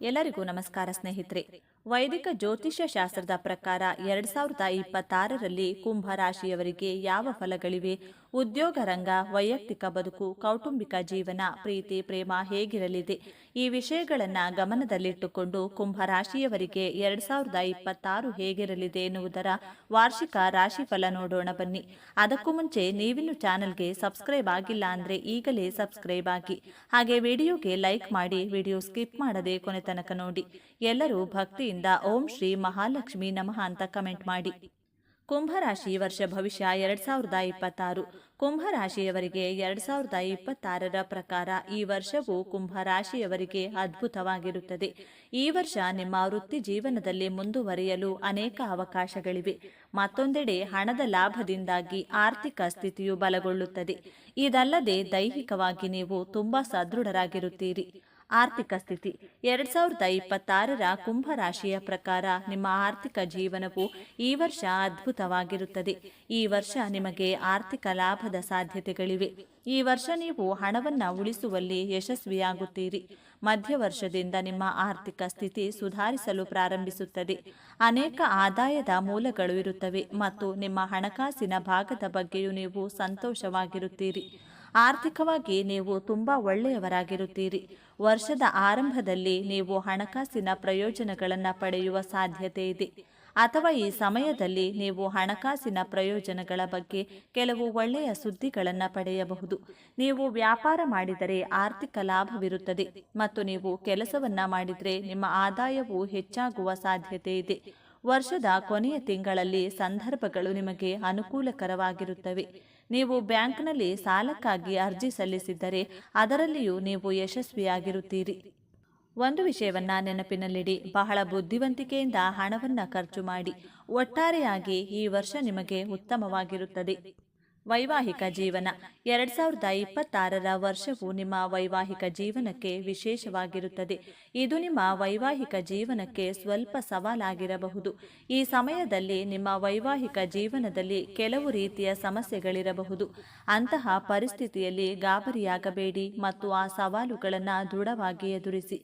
ಎಲ್ಲರಿಗೂ ನಮಸ್ಕಾರ ಸ್ನೇಹಿತರೆ. ವೈದಿಕ ಜ್ಯೋತಿಷ್ಯ ಶಾಸ್ತ್ರದ ಪ್ರಕಾರ ಎರಡ್ ಸಾವಿರದ ಇಪ್ಪತ್ತಾರರಲ್ಲಿ ಕುಂಭ ರಾಶಿಯವರಿಗೆ ಯಾವ ಫಲಗಳಿವೆ? ಉದ್ಯೋಗ ರಂಗ, ವೈಯಕ್ತಿಕ ಬದುಕು, ಕೌಟುಂಬಿಕ ಜೀವನ, ಪ್ರೀತಿ, ಪ್ರೇಮ ಹೇಗಿರಲಿದೆ? ಈ ವಿಷಯಗಳನ್ನ ಗಮನದಲ್ಲಿಟ್ಟುಕೊಂಡು ಕುಂಭ ರಾಶಿಯವರಿಗೆ ಎರಡ್ ಸಾವಿರದ ಇಪ್ಪತ್ತಾರು ಹೇಗಿರಲಿದೆ ಎನ್ನುವುದರ ವಾರ್ಷಿಕ ರಾಶಿಫಲ ನೋಡೋಣ ಬನ್ನಿ. ಅದಕ್ಕೂ ಮುಂಚೆ ನೀವಿನ್ನು ಚಾನೆಲ್ಗೆ ಸಬ್ಸ್ಕ್ರೈಬ್ ಆಗಿಲ್ಲ ಅಂದ್ರೆ ಈಗಲೇ ಸಬ್ಸ್ಕ್ರೈಬ್ ಆಗಿ. ಹಾಗೆ ವಿಡಿಯೋಗೆ ಲೈಕ್ ಮಾಡಿ, ವಿಡಿಯೋ ಸ್ಕಿಪ್ ಮಾಡದೆ ಕೊನೆ ತನಕ ನೋಡಿ. ಎಲ್ಲರೂ ಭಕ್ತಿಯಿಂದ ಓಂ ಶ್ರೀ ಮಹಾಲಕ್ಷ್ಮಿ ನಮಃ ಅಂತ ಕಮೆಂಟ್ ಮಾಡಿ. ಕುಂಭರಾಶಿ ವರ್ಷ ಭವಿಷ್ಯ ಎರಡ್ ಸಾವಿರದ ಇಪ್ಪತ್ತಾರು. ಕುಂಭರಾಶಿಯವರಿಗೆ ಎರಡ್ ಸಾವಿರದ ಇಪ್ಪತ್ತಾರರ ಪ್ರಕಾರ ಈ ವರ್ಷವು ಕುಂಭರಾಶಿಯವರಿಗೆ ಅದ್ಭುತವಾಗಿರುತ್ತದೆ. ಈ ವರ್ಷ ನಿಮ್ಮ ವೃತ್ತಿ ಜೀವನದಲ್ಲಿ ಮುಂದುವರಿಯಲು ಅನೇಕ ಅವಕಾಶಗಳಿವೆ. ಮತ್ತೊಂದೆಡೆ ಹಣದ ಲಾಭದಿಂದಾಗಿ ಆರ್ಥಿಕ ಸ್ಥಿತಿಯು ಬಲಗೊಳ್ಳುತ್ತದೆ. ಇದಲ್ಲದೆ ದೈಹಿಕವಾಗಿ ನೀವು ತುಂಬಾ ಸದೃಢರಾಗಿರುತ್ತೀರಿ. ಆರ್ಥಿಕ ಸ್ಥಿತಿ. ಎರಡ್ ಸಾವಿರದ ಇಪ್ಪತ್ತಾರರ ಕುಂಭ ರಾಶಿಯ ಪ್ರಕಾರ ನಿಮ್ಮ ಆರ್ಥಿಕ ಜೀವನವು ಈ ವರ್ಷ ಅದ್ಭುತವಾಗಿರುತ್ತದೆ. ಈ ವರ್ಷ ನಿಮಗೆ ಆರ್ಥಿಕ ಲಾಭದ ಸಾಧ್ಯತೆಗಳಿವೆ. ಈ ವರ್ಷ ನೀವು ಹಣವನ್ನು ಉಳಿಸುವಲ್ಲಿ ಯಶಸ್ವಿಯಾಗುತ್ತೀರಿ. ಮಧ್ಯ ವರ್ಷದಿಂದ ನಿಮ್ಮ ಆರ್ಥಿಕ ಸ್ಥಿತಿ ಸುಧಾರಿಸಲು ಪ್ರಾರಂಭಿಸುತ್ತದೆ. ಅನೇಕ ಆದಾಯದ ಮೂಲಗಳು ಇರುತ್ತವೆ ಮತ್ತು ನಿಮ್ಮ ಹಣಕಾಸಿನ ಭಾಗದ ಬಗ್ಗೆಯೂ ನೀವು ಸಂತೋಷವಾಗಿರುತ್ತೀರಿ. ಆರ್ಥಿಕವಾಗಿ ನೀವು ತುಂಬಾ ಒಳ್ಳೆಯವರಾಗಿರುತ್ತೀರಿ. ವರ್ಷದ ಆರಂಭದಲ್ಲಿ ನೀವು ಹಣಕಾಸಿನ ಪ್ರಯೋಜನಗಳನ್ನು ಪಡೆಯುವ ಸಾಧ್ಯತೆ ಇದೆ. ಅಥವಾ ಈ ಸಮಯದಲ್ಲಿ ನೀವು ಹಣಕಾಸಿನ ಪ್ರಯೋಜನಗಳ ಬಗ್ಗೆ ಕೆಲವು ಒಳ್ಳೆಯ ಸುದ್ದಿಗಳನ್ನು ಪಡೆಯಬಹುದು. ನೀವು ವ್ಯಾಪಾರ ಮಾಡಿದರೆ ಆರ್ಥಿಕ ಲಾಭವಿರುತ್ತದೆ ಮತ್ತು ನೀವು ಕೆಲಸವನ್ನ ಮಾಡಿದರೆ ನಿಮ್ಮ ಆದಾಯವು ಹೆಚ್ಚಾಗುವ ಸಾಧ್ಯತೆ ಇದೆ. ವರ್ಷದ ಕೊನೆಯ ತಿಂಗಳಲ್ಲಿ ಸಂದರ್ಭಗಳು ನಿಮಗೆ ಅನುಕೂಲಕರವಾಗಿರುತ್ತವೆ. ನೀವು ಬ್ಯಾಂಕ್ನಲ್ಲಿ ಸಾಲಕ್ಕಾಗಿ ಅರ್ಜಿ ಸಲ್ಲಿಸಿದ್ದರೆ ಅದರಲ್ಲಿಯೂ ನೀವು ಯಶಸ್ವಿಯಾಗಿರುತ್ತೀರಿ. ಒಂದು ವಿಷಯವನ್ನ ನೆನಪಿನಲ್ಲಿಡಿ, ಬಹಳ ಬುದ್ಧಿವಂತಿಕೆಯಿಂದ ಹಣವನ್ನ ಖರ್ಚು ಮಾಡಿ, ಒಟ್ಟಾರೆಯಾಗಿ ಈ ವರ್ಷ ನಿಮಗೆ ಉತ್ತಮವಾಗಿರುತ್ತದೆ. ವೈವಾಹಿಕ ಜೀವನ. ಎರಡ್ ಸಾವಿರದ ಇಪ್ಪತ್ತಾರರ ವರ್ಷವು ನಿಮ್ಮ ವೈವಾಹಿಕ ಜೀವನಕ್ಕೆ ವಿಶೇಷವಾಗಿರುತ್ತದೆ. ಇದು ನಿಮ್ಮ ವೈವಾಹಿಕ ಜೀವನಕ್ಕೆ ಸ್ವಲ್ಪ ಸವಾಲಾಗಿರಬಹುದು. ಈ ಸಮಯದಲ್ಲಿ ನಿಮ್ಮ ವೈವಾಹಿಕ ಜೀವನದಲ್ಲಿ ಕೆಲವು ರೀತಿಯ ಸಮಸ್ಯೆಗಳಿರಬಹುದು. ಅಂತಹ ಪರಿಸ್ಥಿತಿಯಲ್ಲಿ ಗಾಬರಿಯಾಗಬೇಡಿ ಮತ್ತು ಆ ಸವಾಲುಗಳನ್ನು ದೃಢವಾಗಿ ಎದುರಿಸಿ.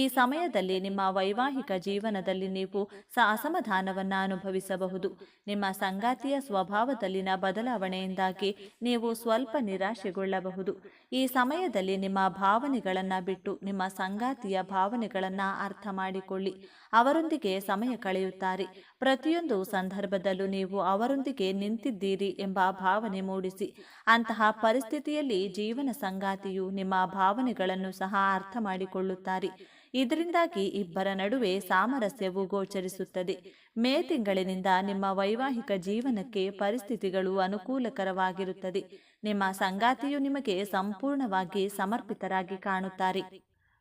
ಈ ಸಮಯದಲ್ಲಿ ನಿಮ್ಮ ವೈವಾಹಿಕ ಜೀವನದಲ್ಲಿ ನೀವು ಸ ಅಸಮಾಧಾನವನ್ನು ಅನುಭವಿಸಬಹುದು. ನಿಮ್ಮ ಸಂಗಾತಿಯ ಸ್ವಭಾವದಲ್ಲಿನ ಬದಲಾವಣೆಯಿಂದಾಗಿ ನೀವು ಸ್ವಲ್ಪ ನಿರಾಶೆಗೊಳ್ಳಬಹುದು. ಈ ಸಮಯದಲ್ಲಿ ನಿಮ್ಮ ಭಾವನೆಗಳನ್ನು ಬಿಟ್ಟು ನಿಮ್ಮ ಸಂಗಾತಿಯ ಭಾವನೆಗಳನ್ನು ಅರ್ಥ ಮಾಡಿಕೊಳ್ಳಿ. ಅವರೊಂದಿಗೆ ಸಮಯ ಕಳೆಯುತ್ತಾರೆ. ಪ್ರತಿಯೊಂದು ಸಂದರ್ಭದಲ್ಲೂ ನೀವು ಅವರೊಂದಿಗೆ ನಿಂತಿದ್ದೀರಿ ಎಂಬ ಭಾವನೆ ಮೂಡಿಸಿ. ಅಂತಹ ಪರಿಸ್ಥಿತಿಯಲ್ಲಿ ಜೀವನ ಸಂಗಾತಿಯು ನಿಮ್ಮ ಭಾವನೆಗಳನ್ನು ಸಹ ಅರ್ಥ ಮಾಡಿಕೊಳ್ಳುತ್ತಾರೆ. ಇದರಿಂದಾಗಿ ಇಬ್ಬರ ನಡುವೆ ಸಾಮರಸ್ಯವು ಗೋಚರಿಸುತ್ತದೆ. ಮೇ ತಿಂಗಳಿನಿಂದ ನಿಮ್ಮ ವೈವಾಹಿಕ ಜೀವನಕ್ಕೆ ಪರಿಸ್ಥಿತಿಗಳು ಅನುಕೂಲಕರವಾಗಿರುತ್ತದೆ. ನಿಮ್ಮ ಸಂಗಾತಿಯು ನಿಮಗೆ ಸಂಪೂರ್ಣವಾಗಿ ಸಮರ್ಪಿತರಾಗಿ ಕಾಣುತ್ತಾರೆ.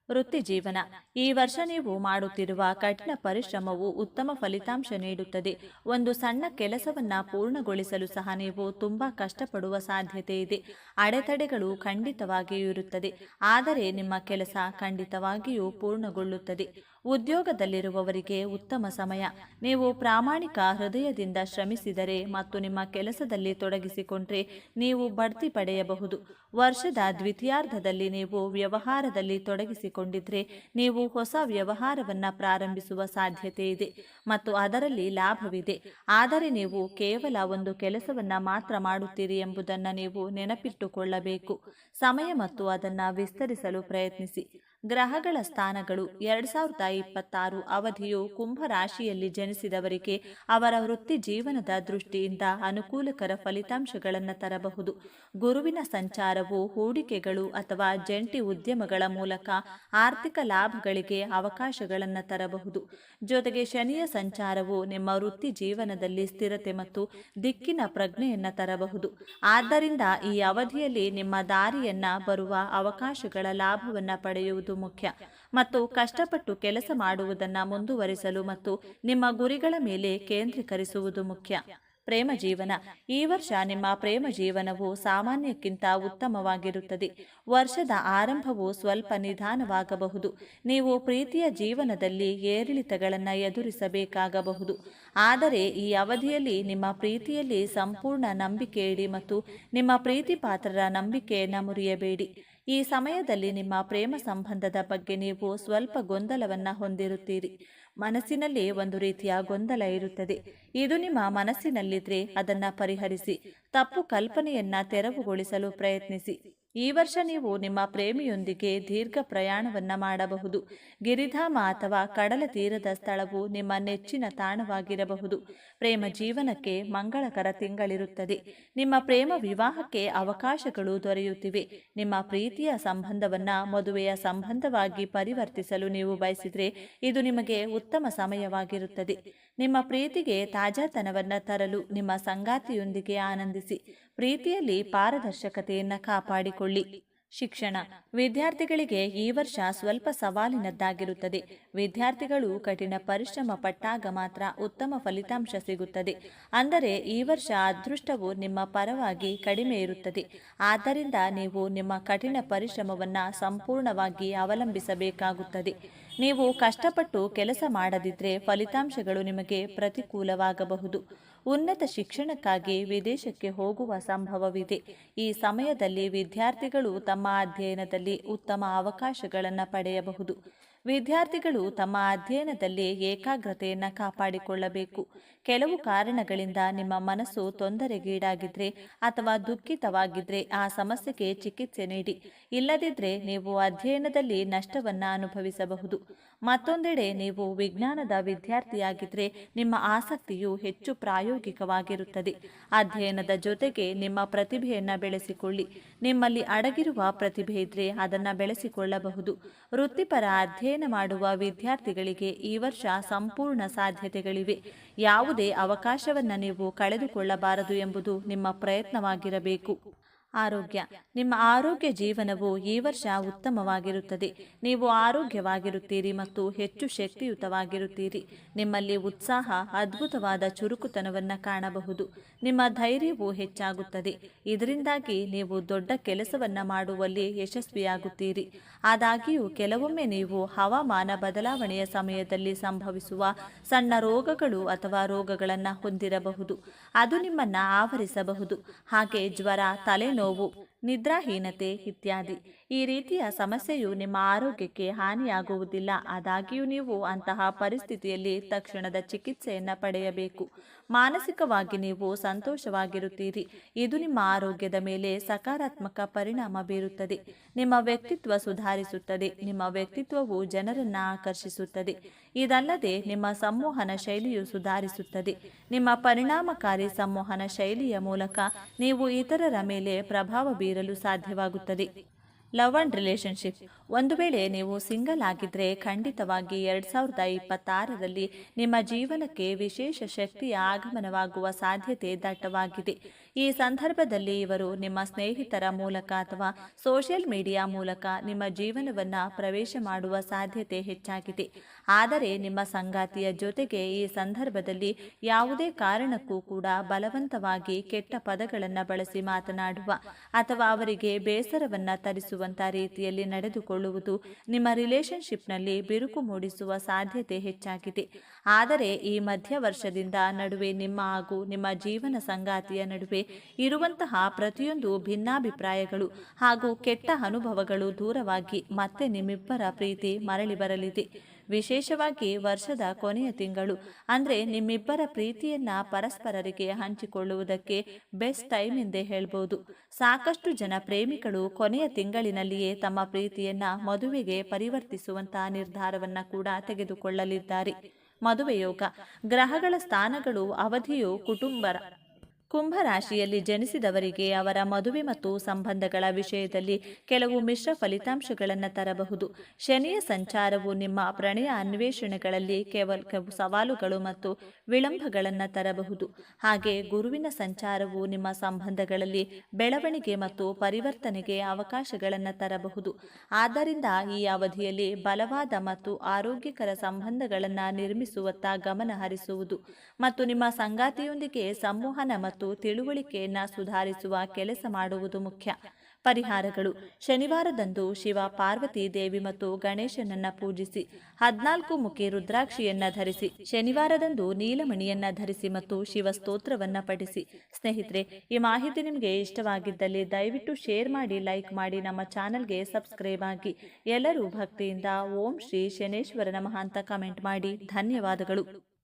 ವೃತ್ತಿ ಜೀವನ. ಈ ವರ್ಷ ನೀವು ಮಾಡುತ್ತಿರುವ ಕಠಿಣ ಪರಿಶ್ರಮವು ಉತ್ತಮ ಫಲಿತಾಂಶ ನೀಡುತ್ತದೆ. ಒಂದು ಸಣ್ಣ ಕೆಲಸವನ್ನ ಪೂರ್ಣಗೊಳಿಸಲು ಸಹ ನೀವು ತುಂಬಾ ಕಷ್ಟಪಡುವ ಸಾಧ್ಯತೆ ಇದೆ. ಅಡೆತಡೆಗಳು ಖಂಡಿತವಾಗಿಯೂ ಇರುತ್ತದೆ. ಆದರೆ ನಿಮ್ಮ ಕೆಲಸ ಖಂಡಿತವಾಗಿಯೂ ಪೂರ್ಣಗೊಳ್ಳುತ್ತದೆ. ಉದ್ಯೋಗದಲ್ಲಿರುವವರಿಗೆ ಉತ್ತಮ ಸಮಯ. ನೀವು ಪ್ರಾಮಾಣಿಕ ಹೃದಯದಿಂದ ಶ್ರಮಿಸಿದರೆ ಮತ್ತು ನಿಮ್ಮ ಕೆಲಸದಲ್ಲಿ ತೊಡಗಿಸಿಕೊಂಡ್ರೆ ನೀವು ಬಡ್ತಿ ಪಡೆಯಬಹುದು. ವರ್ಷದ ದ್ವಿತೀಯಾರ್ಧದಲ್ಲಿ ನೀವು ವ್ಯವಹಾರದಲ್ಲಿ ತೊಡಗಿಸಿಕೊಂಡಿದ್ರೆ ನೀವು ಹೊಸ ವ್ಯವಹಾರವನ್ನು ಪ್ರಾರಂಭಿಸುವ ಸಾಧ್ಯತೆ ಇದೆ ಮತ್ತು ಅದರಲ್ಲಿ ಲಾಭವಿದೆ. ಆದರೆ ನೀವು ಕೇವಲ ಒಂದು ಕೆಲಸವನ್ನು ಮಾತ್ರ ಮಾಡುತ್ತೀರಿ ಎಂಬುದನ್ನು ನೀವು ನೆನಪಿಟ್ಟುಕೊಳ್ಳಬೇಕು. ಸಮಯ ಮತ್ತು ಅದನ್ನು ವಿಸ್ತರಿಸಲು ಪ್ರಯತ್ನಿಸಿ. ಗ್ರಹಗಳ ಸ್ಥಾನಗಳು ಎರಡ್ ಸಾವಿರದ ಇಪ್ಪತ್ತಾರು ಅವಧಿಯು ಕುಂಭ ರಾಶಿಯಲ್ಲಿ ಜನಿಸಿದವರಿಗೆ ಅವರ ವೃತ್ತಿ ಜೀವನದ ದೃಷ್ಟಿಯಿಂದ ಅನುಕೂಲಕರ ಫಲಿತಾಂಶಗಳನ್ನು ತರಬಹುದು. ಗುರುವಿನ ಸಂಚಾರವು ಹೂಡಿಕೆಗಳು ಅಥವಾ ಜಂಟಿ ಉದ್ಯಮಗಳ ಮೂಲಕ ಆರ್ಥಿಕ ಲಾಭಗಳಿಗೆ ಅವಕಾಶಗಳನ್ನು ತರಬಹುದು. ಜೊತೆಗೆ ಶನಿಯ ಸಂಚಾರವು ನಿಮ್ಮ ವೃತ್ತಿ ಜೀವನದಲ್ಲಿ ಸ್ಥಿರತೆ ಮತ್ತು ದಿಕ್ಕಿನ ಪ್ರಜ್ಞೆಯನ್ನು ತರಬಹುದು. ಆದ್ದರಿಂದ ಈ ಅವಧಿಯಲ್ಲಿ ನಿಮ್ಮ ದಾರಿಯನ್ನ ಬರುವ ಅವಕಾಶಗಳ ಲಾಭವನ್ನು ಪಡೆಯುವುದು ಮುಖ್ಯ. ಮತ್ತು ಕಷ್ಟಪಟ್ಟು ಕೆಲಸ ಮಾಡುವುದನ್ನು ಮುಂದುವರಿಸಲು ಮತ್ತು ನಿಮ್ಮ ಗುರಿಗಳ ಮೇಲೆ ಕೇಂದ್ರೀಕರಿಸುವುದು ಮುಖ್ಯ. ಪ್ರೇಮ ಜೀವನ. ಈ ವರ್ಷ ನಿಮ್ಮ ಪ್ರೇಮ ಜೀವನವು ಸಾಮಾನ್ಯಕ್ಕಿಂತ ಉತ್ತಮವಾಗಿರುತ್ತದೆ. ವರ್ಷದ ಆರಂಭವು ಸ್ವಲ್ಪ ನಿಧಾನವಾಗಬಹುದು. ನೀವು ಪ್ರೀತಿಯ ಜೀವನದಲ್ಲಿ ಏರಿಳಿತಗಳನ್ನು ಎದುರಿಸಬೇಕಾಗಬಹುದು. ಆದರೆ ಈ ಅವಧಿಯಲ್ಲಿ ನಿಮ್ಮ ಪ್ರೀತಿಯಲ್ಲಿ ಸಂಪೂರ್ಣ ನಂಬಿಕೆ ಇಡಿ ಮತ್ತು ನಿಮ್ಮ ಪ್ರೀತಿ ಪಾತ್ರರ ನಂಬಿಕೆಯನ್ನು ಮುರಿಯಬೇಡಿ. ಈ ಸಮಯದಲ್ಲಿ ನಿಮ್ಮ ಪ್ರೇಮ ಸಂಬಂಧದ ಬಗ್ಗೆ ನೀವು ಸ್ವಲ್ಪ ಗೊಂದಲವನ್ನ ಹೊಂದಿರುತ್ತೀರಿ. ಮನಸ್ಸಿನಲ್ಲಿ ಒಂದು ರೀತಿಯ ಗೊಂದಲ ಇರುತ್ತದೆ. ಇದು ನಿಮ್ಮ ಮನಸ್ಸಿನಲ್ಲಿದ್ರೆ ಅದನ್ನ ಪರಿಹರಿಸಿ, ತಪ್ಪು ಕಲ್ಪನೆಯನ್ನ ತೆರವುಗೊಳಿಸಲು ಪ್ರಯತ್ನಿಸಿ. ಈ ವರ್ಷ ನೀವು ನಿಮ್ಮ ಪ್ರೇಮಿಯೊಂದಿಗೆ ದೀರ್ಘ ಪ್ರಯಾಣವನ್ನು ಮಾಡಬಹುದು. ಗಿರಿಧಾಮ ಅಥವಾ ಕಡಲ ತೀರದ ಸ್ಥಳವು ನಿಮ್ಮ ನೆಚ್ಚಿನ ತಾಣವಾಗಿರಬಹುದು. ಪ್ರೇಮ ಜೀವನಕ್ಕೆ ಮಂಗಳಕರ ತಿಂಗಳಿರುತ್ತದೆ. ನಿಮ್ಮ ಪ್ರೇಮ ವಿವಾಹಕ್ಕೆ ಅವಕಾಶಗಳು ದೊರೆಯುತ್ತಿವೆ. ನಿಮ್ಮ ಪ್ರೀತಿಯ ಸಂಬಂಧವನ್ನ ಮದುವೆಯ ಸಂಬಂಧವಾಗಿ ಪರಿವರ್ತಿಸಲು ನೀವು ಬಯಸಿದರೆ ಇದು ನಿಮಗೆ ಉತ್ತಮ ಸಮಯವಾಗಿರುತ್ತದೆ. ನಿಮ್ಮ ಪ್ರೀತಿಗೆ ತಾಜಾತನವನ್ನು ತರಲು ನಿಮ್ಮ ಸಂಗಾತಿಯೊಂದಿಗೆ ಆನಂದಿಸಿ. ಪ್ರೀತಿಯಲ್ಲಿ ಪಾರದರ್ಶಕತೆಯನ್ನು ಕಾಪಾಡಿಕೊಳ್ಳಿ. ಶಿಕ್ಷಣ ವಿದ್ಯಾರ್ಥಿಗಳಿಗೆ ಈ ವರ್ಷ ಸ್ವಲ್ಪ ಸವಾಲಿನದ್ದಾಗಿರುತ್ತದೆ. ವಿದ್ಯಾರ್ಥಿಗಳು ಕಠಿಣ ಪರಿಶ್ರಮ ಪಟ್ಟಾಗ ಮಾತ್ರ ಉತ್ತಮ ಫಲಿತಾಂಶ ಸಿಗುತ್ತದೆ. ಅಂದರೆ ಈ ವರ್ಷ ಅದೃಷ್ಟವು ನಿಮ್ಮ ಪರವಾಗಿ ಕಡಿಮೆ ಇರುತ್ತದೆ. ಆದ್ದರಿಂದ ನೀವು ನಿಮ್ಮ ಕಠಿಣ ಪರಿಶ್ರಮವನ್ನು ಸಂಪೂರ್ಣವಾಗಿ ಅವಲಂಬಿಸಬೇಕಾಗುತ್ತದೆ. ನೀವು ಕಷ್ಟಪಟ್ಟು ಕೆಲಸ ಮಾಡದಿದ್ರೆ ಫಲಿತಾಂಶಗಳು ನಿಮಗೆ ಪ್ರತಿಕೂಲವಾಗಬಹುದು. ಉನ್ನತ ಶಿಕ್ಷಣಕ್ಕಾಗಿ ವಿದೇಶಕ್ಕೆ ಹೋಗುವ ಸಂಭವವಿದೆ. ಈ ಸಮಯದಲ್ಲಿ ವಿದ್ಯಾರ್ಥಿಗಳು ತಮ್ಮ ಅಧ್ಯಯನದಲ್ಲಿ ಉತ್ತಮ ಅವಕಾಶಗಳನ್ನು ಪಡೆಯಬಹುದು. ವಿದ್ಯಾರ್ಥಿಗಳು ತಮ್ಮ ಅಧ್ಯಯನದಲ್ಲಿ ಏಕಾಗ್ರತೆಯನ್ನು ಕಾಪಾಡಿಕೊಳ್ಳಬೇಕು. ಕೆಲವು ಕಾರಣಗಳಿಂದ ನಿಮ್ಮ ಮನಸ್ಸು ತೊಂದರೆಗೀಡಾಗಿದ್ರೆ ಅಥವಾ ದುಃಖಿತವಾಗಿದ್ರೆ ಆ ಸಮಸ್ಯೆಗೆ ಚಿಕಿತ್ಸೆ ನೀಡಿ. ಇಲ್ಲದಿದ್ರೆ ನೀವು ಅಧ್ಯಯನದಲ್ಲಿ ನಷ್ಟವನ್ನು ಅನುಭವಿಸಬಹುದು. ಮತ್ತೊಂದೆಡೆ ನೀವು ವಿಜ್ಞಾನದ ವಿದ್ಯಾರ್ಥಿಯಾಗಿದ್ರೆ ನಿಮ್ಮ ಆಸಕ್ತಿಯು ಹೆಚ್ಚು ಪ್ರಾಯೋಗಿಕವಾಗಿರುತ್ತದೆ. ಅಧ್ಯಯನದ ಜೊತೆಗೆ ನಿಮ್ಮ ಪ್ರತಿಭೆಯನ್ನು ಬೆಳೆಸಿಕೊಳ್ಳಿ. ನಿಮ್ಮಲ್ಲಿ ಅಡಗಿರುವ ಪ್ರತಿಭೆ ಇದ್ರೆ ಅದನ್ನ ಬೆಳೆಸಿಕೊಳ್ಳಬಹುದು. ವೃತ್ತಿಪರ ಅಧ್ಯಯನ ಮಾಡುವ ವಿದ್ಯಾರ್ಥಿಗಳಿಗೆ ಈ ವರ್ಷ ಸಂಪೂರ್ಣ ಸಾಧ್ಯತೆಗಳಿವೆ. ಯಾವುದೇ ಅವಕಾಶವನ್ನು ನೀವು ಕಳೆದುಕೊಳ್ಳಬಾರದು ಎಂಬುದು ನಿಮ್ಮ ಪ್ರಯತ್ನವಾಗಿರಬೇಕು. ಆರೋಗ್ಯ. ನಿಮ್ಮ ಆರೋಗ್ಯ ಜೀವನವು ಈ ವರ್ಷ ಉತ್ತಮವಾಗಿರುತ್ತದೆ. ನೀವು ಆರೋಗ್ಯವಾಗಿರುತ್ತೀರಿ ಮತ್ತು ಹೆಚ್ಚು ಶಕ್ತಿಯುತವಾಗಿರುತ್ತೀರಿ. ನಿಮ್ಮಲ್ಲಿ ಉತ್ಸಾಹ, ಅದ್ಭುತವಾದ ಚುರುಕುತನವನ್ನು ಕಾಣಬಹುದು. ನಿಮ್ಮ ಧೈರ್ಯವು ಹೆಚ್ಚಾಗುತ್ತದೆ. ಇದರಿಂದಾಗಿ ನೀವು ದೊಡ್ಡ ಕೆಲಸವನ್ನು ಮಾಡುವಲ್ಲಿ ಯಶಸ್ವಿಯಾಗುತ್ತೀರಿ. ಆದಾಗ್ಯೂ, ಕೆಲವೊಮ್ಮೆ ನೀವು ಹವಾಮಾನ ಬದಲಾವಣೆಯ ಸಮಯದಲ್ಲಿ ಸಂಭವಿಸುವ ಸಣ್ಣ ರೋಗಗಳು ಅಥವಾ ರೋಗಗಳನ್ನು ಹೊಂದಿರಬಹುದು. ಅದು ನಿಮ್ಮನ್ನು ಆವರಿಸಬಹುದು. ಹಾಗೆ ಜ್ವರ, ತಲೆನೋವು ನಿದ್ರಾಹೀನತೆ ಇತ್ಯಾದಿ. ಈ ರೀತಿಯ ಸಮಸ್ಯೆಯು ನಿಮ್ಮ ಆರೋಗ್ಯಕ್ಕೆ ಹಾನಿಯಾಗುವುದಿಲ್ಲ. ಆದಾಗ್ಯೂ ನೀವು ಅಂತಹ ಪರಿಸ್ಥಿತಿಯಲ್ಲಿ ತಕ್ಷಣದ ಚಿಕಿತ್ಸೆಯನ್ನು ಪಡೆಯಬೇಕು. ಮಾನಸಿಕವಾಗಿ ನೀವು ಸಂತೋಷವಾಗಿರುತ್ತೀರಿ. ಇದು ನಿಮ್ಮ ಆರೋಗ್ಯದ ಮೇಲೆ ಸಕಾರಾತ್ಮಕ ಪರಿಣಾಮ ಬೀರುತ್ತದೆ. ನಿಮ್ಮ ವ್ಯಕ್ತಿತ್ವ ಸುಧಾರಿಸುತ್ತದೆ. ನಿಮ್ಮ ವ್ಯಕ್ತಿತ್ವವು ಜನರನ್ನು ಆಕರ್ಷಿಸುತ್ತದೆ. ಇದಲ್ಲದೆ ನಿಮ್ಮ ಸಂವಹನ ಶೈಲಿಯು ಸುಧಾರಿಸುತ್ತದೆ. ನಿಮ್ಮ ಪರಿಣಾಮಕಾರಿ ಸಂವಹನ ಶೈಲಿಯ ಮೂಲಕ ನೀವು ಇತರರ ಮೇಲೆ ಪ್ರಭಾವ ಬೀರಲು ಸಾಧ್ಯವಾಗುತ್ತದೆ. ಲವ್ ಅಂಡ್ ರಿಲೇಷನ್ಶಿಪ್ ಒಂದು ವೇಳೆ ನೀವು ಸಿಂಗಲ್ ಆಗಿದ್ರೆ ಖಂಡಿತವಾಗಿ ಎರಡ್ ಸಾವಿರದ ಇಪ್ಪತ್ತಾರರಲ್ಲಿ ನಿಮ್ಮ ಜೀವನಕ್ಕೆ ವಿಶೇಷ ಶಕ್ತಿಯ ಆಗಮನವಾಗುವ ಸಾಧ್ಯತೆ ದಟ್ಟವಾಗಿದೆ. ಈ ಸಂದರ್ಭದಲ್ಲಿ ಇವರು ನಿಮ್ಮ ಸ್ನೇಹಿತರ ಮೂಲಕ ಅಥವಾ ಸೋಷಿಯಲ್ ಮೀಡಿಯಾ ಮೂಲಕ ನಿಮ್ಮ ಜೀವನವನ್ನು ಪ್ರವೇಶ ಮಾಡುವ ಸಾಧ್ಯತೆ ಹೆಚ್ಚಾಗಿದೆ. ಆದರೆ ನಿಮ್ಮ ಸಂಗಾತಿಯ ಜೊತೆಗೆ ಈ ಸಂದರ್ಭದಲ್ಲಿ ಯಾವುದೇ ಕಾರಣಕ್ಕೂ ಕೂಡ ಬಲವಂತವಾಗಿ ಕೆಟ್ಟ ಪದಗಳನ್ನು ಬಳಸಿ ಮಾತನಾಡುವ ಅಥವಾ ಅವರಿಗೆ ಬೇಸರವನ್ನು ತರಿಸುವಂತ ರೀತಿಯಲ್ಲಿ ನಡೆದುಕೊಳ್ಳುವುದು ನಿಮ್ಮ ರಿಲೇಶನ್ಶಿಪ್ನಲ್ಲಿ ಬಿರುಕು ಮೂಡಿಸುವ ಸಾಧ್ಯತೆ ಹೆಚ್ಚಾಗಿದೆ. ಆದರೆ ಈ ಮಧ್ಯ ವರ್ಷದಿಂದ ನಡುವೆ ನಿಮ್ಮ ಹಾಗೂ ನಿಮ್ಮ ಜೀವನ ಸಂಗಾತಿಯ ನಡುವೆ ಇರುವಂತಹ ಪ್ರತಿಯೊಂದು ಭಿನ್ನಾಭಿಪ್ರಾಯಗಳು ಹಾಗೂ ಕೆಟ್ಟ ಅನುಭವಗಳು ದೂರವಾಗಿ ಮತ್ತೆ ನಿಮ್ಮಿಬ್ಬರ ಪ್ರೀತಿ ಮರಳಿ ಬರಲಿದೆ. ವಿಶೇಷವಾಗಿ ವರ್ಷದ ಕೊನೆಯ ತಿಂಗಳು, ಅಂದ್ರೆ ನಿಮ್ಮಿಬ್ಬರ ಪ್ರೀತಿಯನ್ನ ಪರಸ್ಪರರಿಗೆ ಹಂಚಿಕೊಳ್ಳುವುದಕ್ಕೆ ಬೆಸ್ಟ್ ಟೈಮ್ ಎಂದೇ ಹೇಳ್ಬೋದು. ಸಾಕಷ್ಟು ಜನ ಪ್ರೇಮಿಗಳು ಕೊನೆಯ ತಿಂಗಳಿನಲ್ಲಿಯೇ ತಮ್ಮ ಪ್ರೀತಿಯನ್ನ ಮದುವೆಗೆ ಪರಿವರ್ತಿಸುವಂತಹ ನಿರ್ಧಾರವನ್ನ ಕೂಡ ತೆಗೆದುಕೊಳ್ಳಲಿದ್ದಾರೆ. ಮದುವೆ ಯೋಗ ಗ್ರಹಗಳ ಸ್ಥಾನಗಳು, ಅವಧಿಯು ಕುಟುಂಬ ಕುಂಭರಾಶಿಯಲ್ಲಿ ಜನಿಸಿದವರಿಗೆ ಅವರ ಮದುವೆ ಮತ್ತು ಸಂಬಂಧಗಳ ವಿಷಯದಲ್ಲಿ ಕೆಲವು ಮಿಶ್ರ ಫಲಿತಾಂಶಗಳನ್ನು ತರಬಹುದು. ಶನಿಯ ಸಂಚಾರವು ನಿಮ್ಮ ಪ್ರಣಯ ಅನ್ವೇಷಣೆಗಳಲ್ಲಿ ಕೇವಲ ಸವಾಲುಗಳು ಮತ್ತು ವಿಳಂಬಗಳನ್ನು ತರಬಹುದು. ಹಾಗೆ ಗುರುವಿನ ಸಂಚಾರವು ನಿಮ್ಮ ಸಂಬಂಧಗಳಲ್ಲಿ ಬೆಳವಣಿಗೆ ಮತ್ತು ಪರಿವರ್ತನೆಗೆ ಅವಕಾಶಗಳನ್ನು ತರಬಹುದು. ಆದ್ದರಿಂದ ಈ ಅವಧಿಯಲ್ಲಿ ಬಲವಾದ ಮತ್ತು ಆರೋಗ್ಯಕರ ಸಂಬಂಧಗಳನ್ನು ನಿರ್ಮಿಸುವತ್ತ ಗಮನ ಹರಿಸುವುದು. ಮತ್ತು ನಿಮ್ಮ ಸಂಗಾತಿಯೊಂದಿಗೆ ಸಂವಹನ ಮತ್ತು ತಿಳುವಳಿಕೆಯನ್ನು ಸುಧಾರಿಸುವ ಕೆಲಸ ಮಾಡುವುದು ಮುಖ್ಯ. ಪರಿಹಾರಗಳು. ಶನಿವಾರದಂದು ಶಿವ ಪಾರ್ವತಿ ದೇವಿ ಮತ್ತು ಗಣೇಶನನ್ನ ಪೂಜಿಸಿ, ಹದಿನಾಲ್ಕು ಮುಖಿ ರುದ್ರಾಕ್ಷಿಯನ್ನ ಧರಿಸಿ, ಶನಿವಾರದಂದು ನೀಲಮಣಿಯನ್ನ ಧರಿಸಿ ಮತ್ತು ಶಿವ ಸ್ತೋತ್ರವನ್ನ ಪಠಿಸಿ. ಸ್ನೇಹಿತರೆ, ಈ ಮಾಹಿತಿ ನಿಮಗೆ ಇಷ್ಟವಾಗಿದ್ದಲ್ಲಿ ದಯವಿಟ್ಟು ಶೇರ್ ಮಾಡಿ, ಲೈಕ್ ಮಾಡಿ, ನಮ್ಮ ಚಾನೆಲ್ಗೆ ಸಬ್ಸ್ಕ್ರೈಬ್ ಆಗಿ. ಎಲ್ಲರೂ ಭಕ್ತಿಯಿಂದ ಓಂ ಶ್ರೀ ಶನೇಶ್ವರ ನಮಃ ಅಂತ ಕಮೆಂಟ್ ಮಾಡಿ. ಧನ್ಯವಾದಗಳು.